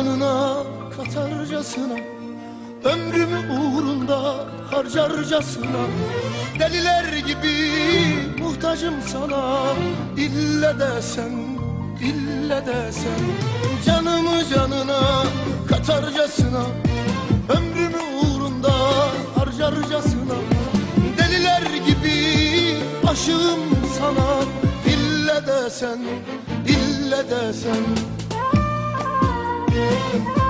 canına katarcasına Ömrümü uğrunda harcarcasına. Deliler gibi muhtacım sana İlle desen, ille desen. Canımı canına katarcasına Ömrümü uğrunda harcarcasına. Deliler gibi aşığım sana İlle desen, ille desen. Thank you.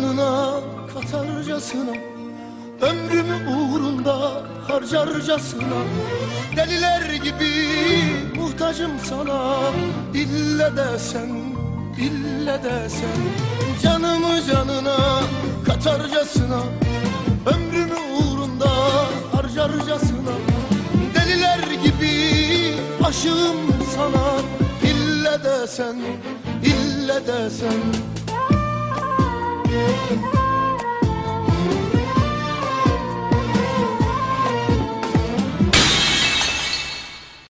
canına katarcasına Ömrümü uğrunda harcarcasına. Deliler gibi muhtacım sana İlle desen, ille desen Canımı canına katarcasına Ömrümü uğrunda harcarcasına. Deliler gibi aşığım sana İlle desen, ille desen Thank you.